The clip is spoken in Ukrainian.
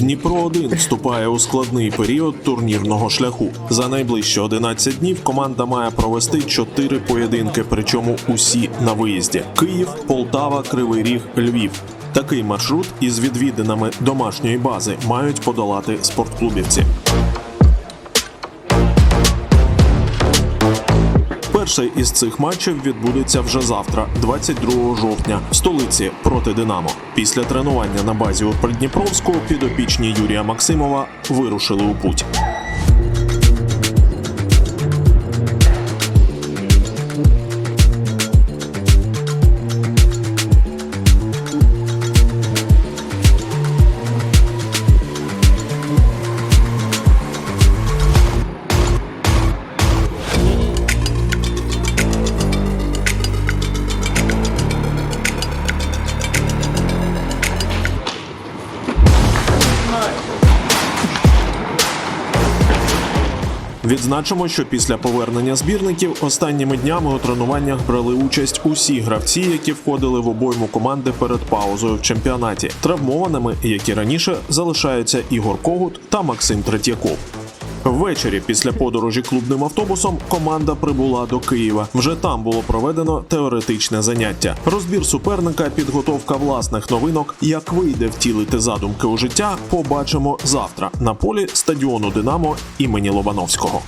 1 вступає у складний період турнірного шляху. За найближчі 11 днів команда має провести 4 поєдинки, причому усі на виїзді: Київ, Полтава, Кривий Ріг, Львів. Такий маршрут із відвідинами домашньої бази мають подолати спортклубівці. Перший із цих матчів відбудеться вже завтра, 22 жовтня, в столиці проти Динамо. Після тренування на базі у Придніпровську підопічні Юрія Максимова вирушили у путь. Відзначимо, що після повернення збірників останніми днями у тренуваннях брали участь усі гравці, які входили в обойму команди перед паузою в чемпіонаті. Травмованими, як і раніше, залишаються Ігор Когут та Максим Третьяков. Ввечері після подорожі клубним автобусом команда прибула до Києва. Вже там було проведено теоретичне заняття. Розбір суперника, підготовка власних новинок. Як вийде втілити задумки у життя, побачимо завтра на полі стадіону Динамо імені Лобановського.